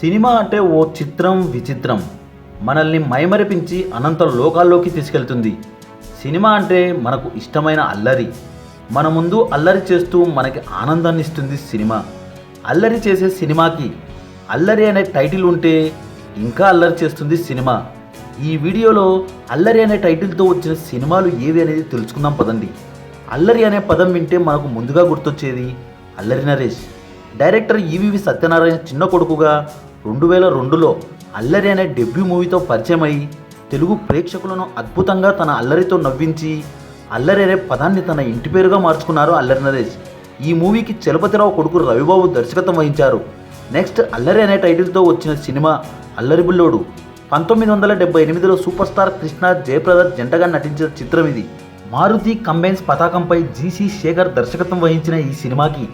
Cinema అంటే ఓ చిత్రం విచిత్రం. మనల్ని మైమరిపించి అనంత లోకాల్లోకి తీసుకెళ్తుంది. సినిమా అంటే మనకు ఇష్టమైన అల్లరి. మన ముందు అల్లరి చేస్తూ మనకి ఆనందాన్ని ఇస్తుంది సినిమా. అల్లరి చేసే సినిమాకి అల్లరి అనే టైటిల్ ఉంటే ఇంకా అల్లరి చేస్తుంది సినిమా. ఈ వీడియోలో అల్లరి అనే టైటిల్తో వచ్చిన సినిమాలు ఏవి అనేది తెలుసుకుందాం పదండి. అల్లరి అనే పదం వింటే మనకు ముందుగా గుర్తొచ్చేది అల్లరి నరేష్. డైరెక్టర్ ఈవివి సత్యనారాయణ చిన్న కొడుకుగా రెండు వేల రెండులో అల్లరి అనే డెబ్యూ మూవీతో పరిచయం అయి తెలుగు ప్రేక్షకులను అద్భుతంగా తన అల్లరితో నవ్వించి అల్లరి అనే పదాన్ని తన ఇంటి పేరుగా మార్చుకున్నారు అల్లరి నరేష్. ఈ మూవీకి చలపతిరావు కొడుకు రవిబాబు దర్శకత్వం వహించారు. నెక్స్ట్ అల్లరి అనే టైటిల్తో వచ్చిన సినిమా అల్లరి బుల్లోడు. పంతొమ్మిది వందల డెబ్బై ఎనిమిదిలో సూపర్ స్టార్ కృష్ణ జయప్రద జంటగా నటించిన చిత్రం ఇది. మారుతి కంబైన్స్ పతాకంపై జీసీ శేఖర్ దర్శకత్వం వహించిన ఈ సినిమాకి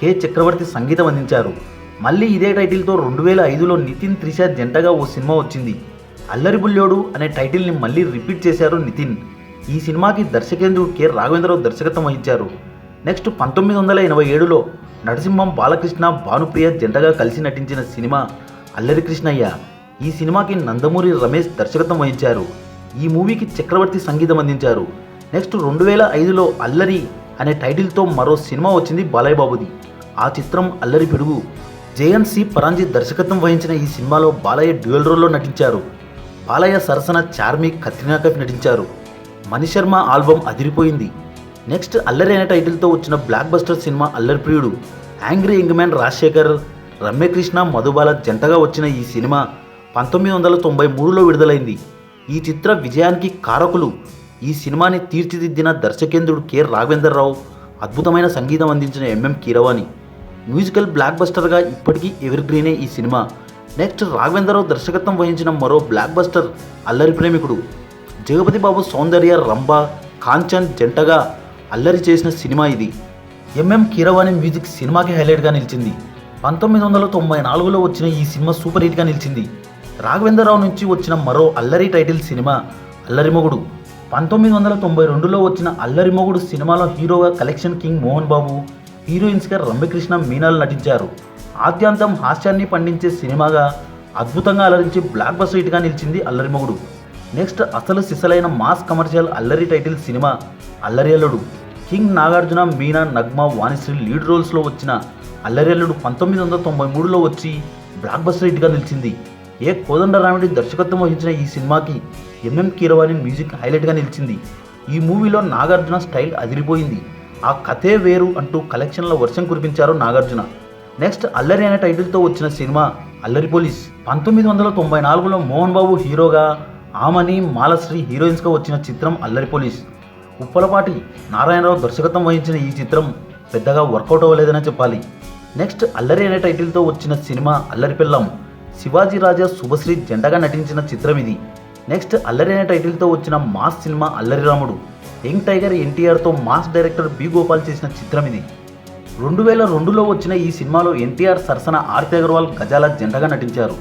కె. చక్రవర్తి సంగీతం అందించారు. మళ్ళీ ఇదే టైటిల్తో రెండు వేల ఐదులో నితిన్ త్రిష జంటగా ఓ సినిమా వచ్చింది. అల్లరి బుల్లోడు అనే టైటిల్ని మళ్ళీ రిపీట్ చేశారు నితిన్. ఈ సినిమాకి దర్శకేంద్రుడు కె. రాఘవేంద్రరావు దర్శకత్వం వహించారు. నెక్స్ట్ పంతొమ్మిది వందల ఎనభై ఏడులో నరసింహం బాలకృష్ణ భానుప్రియ జంటగా కలిసి నటించిన సినిమా అల్లరి కృష్ణయ్య. ఈ సినిమాకి నందమూరి రమేష్ దర్శకత్వం వహించారు. ఈ మూవీకి చక్రవర్తి సంగీతం అందించారు. నెక్స్ట్ రెండు వేల ఐదులో అల్లరి అనే టైటిల్తో మరో సినిమా వచ్చింది బాలయ్య బాబుది. ఆ చిత్రం అల్లరి పిడుగు జేఎన్ సి పరాంజీ దర్శకత్వం వహించిన ఈ సినిమాలో బాలయ్య డ్యూయల్ రోల్లో నటించారు. బాలయ్య సరసన చార్మి కత్రినా కైఫ్ నటించారు. మణిశర్మ ఆల్బమ్ అదిరిపోయింది. నెక్స్ట్ అల్లరి అనే టైటిల్తో వచ్చిన బ్లాక్ బస్టర్ సినిమా అల్లరి ప్రియుడు angry young man Rajasekhar Ramya Krishna Madhubala జంటగా వచ్చిన ఈ సినిమా పంతొమ్మిది వందల తొంభై మూడులో విడుదలైంది. ఈ చిత్ర విజయానికి కారకులు. ఈ సినిమాని తీర్చిదిద్దిన దర్శకేంద్రుడు కె. రాఘవేంద్రరావు అద్భుతమైన సంగీతం అందించిన ఎంఎం కీరవాణి. మ్యూజికల్ బ్లాక్ బస్టర్గా ఇప్పటికీ ఎవర్ గ్రీనే ఈ సినిమా. నెక్స్ట్ రాఘవేంద్రరావు దర్శకత్వం వహించిన మరో బ్లాక్ బస్టర్ అల్లరి ప్రేమికుడు జగపతి బాబు సౌందర్య రంభ కాంచన్ జంటగా అల్లరి చేసిన సినిమా ఇది. ఎంఎం కీరవాణి మ్యూజిక్ సినిమాకి హైలైట్గా నిలిచింది. పంతొమ్మిది వందల తొంభై నాలుగులో వచ్చిన ఈ సినిమా సూపర్ హిట్గా నిలిచింది. రాఘవేంద్రరావు నుంచి వచ్చిన మరో అల్లరి టైటిల్ సినిమా అల్లరి మొగుడు. పంతొమ్మిది వందల తొంభై రెండులో వచ్చిన అల్లరి మొగుడు సినిమాలో హీరోగా కలెక్షన్ కింగ్ మోహన్ బాబు హీరోయిన్స్గా రమ్యకృష్ణ మీనాలు నటించారు. ఆద్యాంతం హాస్యాన్ని పండించే సినిమాగా అద్భుతంగా అలరించి బ్లాక్ బస్టర్ హిట్గా నిలిచింది అల్లరిమగుడు నెక్స్ట్ అసలు సిసలైన మాస్ కమర్షియల్ అల్లరి టైటిల్ సినిమా అల్లరి అల్లుడు. కింగ్ నాగార్జున మీనా నగ్మా వాణిశ్రీ లీడ్ రోల్స్లో వచ్చిన అల్లరి అల్లుడు పంతొమ్మిది వందల తొంభై మూడులో వచ్చి బ్లాక్ బస్టర్ హిట్గా నిలిచింది. ఏ కోదండరామిడి దర్శకత్వం వహించిన ఈ సినిమాకి ఎంఎం కీరవాణి మ్యూజిక్ హైలైట్గా నిలిచింది. ఈ మూవీలో నాగార్జున స్టైల్ అదిరిపోయింది. ఆ కథే వేరు అంటూ కలెక్షన్ల వర్షం కురిపించారు నాగార్జున. నెక్స్ట్ అల్లరి అనే టైటిల్తో వచ్చిన సినిమా అల్లరి పోలీస్. పంతొమ్మిది వందల తొంభై నాలుగులో మోహన్ బాబు హీరోగా ఆమని మాలశ్రీ హీరోయిన్స్గా వచ్చిన చిత్రం అల్లరి పోలీస్. ఉప్పలపాటి నారాయణరావు దర్శకత్వం వహించిన ఈ చిత్రం పెద్దగా వర్కౌట్ అవ్వలేదనే చెప్పాలి. నెక్స్ట్ అల్లరి అనే టైటిల్తో వచ్చిన సినిమా అల్లరి పిల్లం శివాజీ రాజా శుభశ్రీ జెండగా నటించిన చిత్రం ఇది. నెక్స్ట్ అల్లరి అనే టైటిల్తో వచ్చిన మాస్ సినిమా అల్లరి రాముడు. యంగ్ టైగర్ ఎన్టీఆర్తో మాస్ డైరెక్టర్ బి గోపాల్ చేసిన చిత్రం ఇది. రెండు వేల రెండులో వచ్చిన ఈ సినిమాలో ఎన్టీఆర్ సరసన ఆర్తి అగర్వాల్ గజాల జంటగా నటించారు.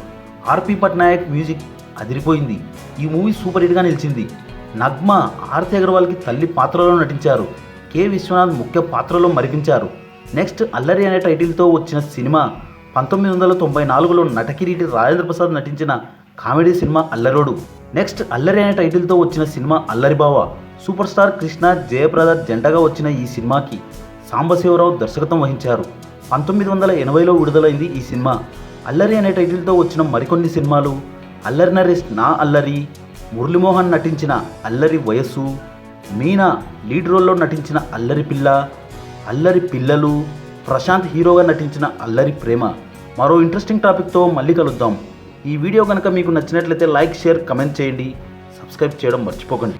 ఆర్పి పట్నాయక్ మ్యూజిక్ అదిరిపోయింది. ఈ మూవీ సూపర్ హిట్గా నిలిచింది. నగ్మ ఆర్తి అగర్వాల్కి తల్లి పాత్రలో నటించారు. కె విశ్వనాథ్ ముఖ్య పాత్రలో మరిపించారు. నెక్స్ట్ అల్లరి అనే టైటిల్తో వచ్చిన సినిమా పంతొమ్మిది వందల తొంభై నాలుగులో నటకిరీటి రాజేంద్ర ప్రసాద్ నటించిన కామెడీ సినిమా అల్లరోడు. నెక్స్ట్ అల్లరి అనే టైటిల్తో వచ్చిన సినిమా అల్లరి బావ. సూపర్ స్టార్ కృష్ణ జయప్రద జంటగా వచ్చిన ఈ సినిమాకి సాంబశివరావు దర్శకత్వం వహించారు. పంతొమ్మిది వందల ఎనభైలో విడుదలైంది ఈ సినిమా. అల్లరి అనే టైటిల్తో వచ్చిన మరికొన్ని సినిమాలు అల్లరి నరేష్ నా అల్లరి మురళీమోహన్ నటించిన అల్లరి వయస్సు మీనా లీడ్ రోల్లో నటించిన అల్లరి పిల్ల అల్లరి పిల్లలు ప్రశాంత్ హీరోగా నటించిన అల్లరి ప్రేమ. మరో ఇంట్రెస్టింగ్ టాపిక్తో మళ్ళీ కలుద్దాం. ఈ వీడియో కనుక మీకు నచ్చినట్లయితే లైక్ షేర్ కమెంట్ చేయండి. సబ్స్క్రైబ్ చేయడం మర్చిపోకండి.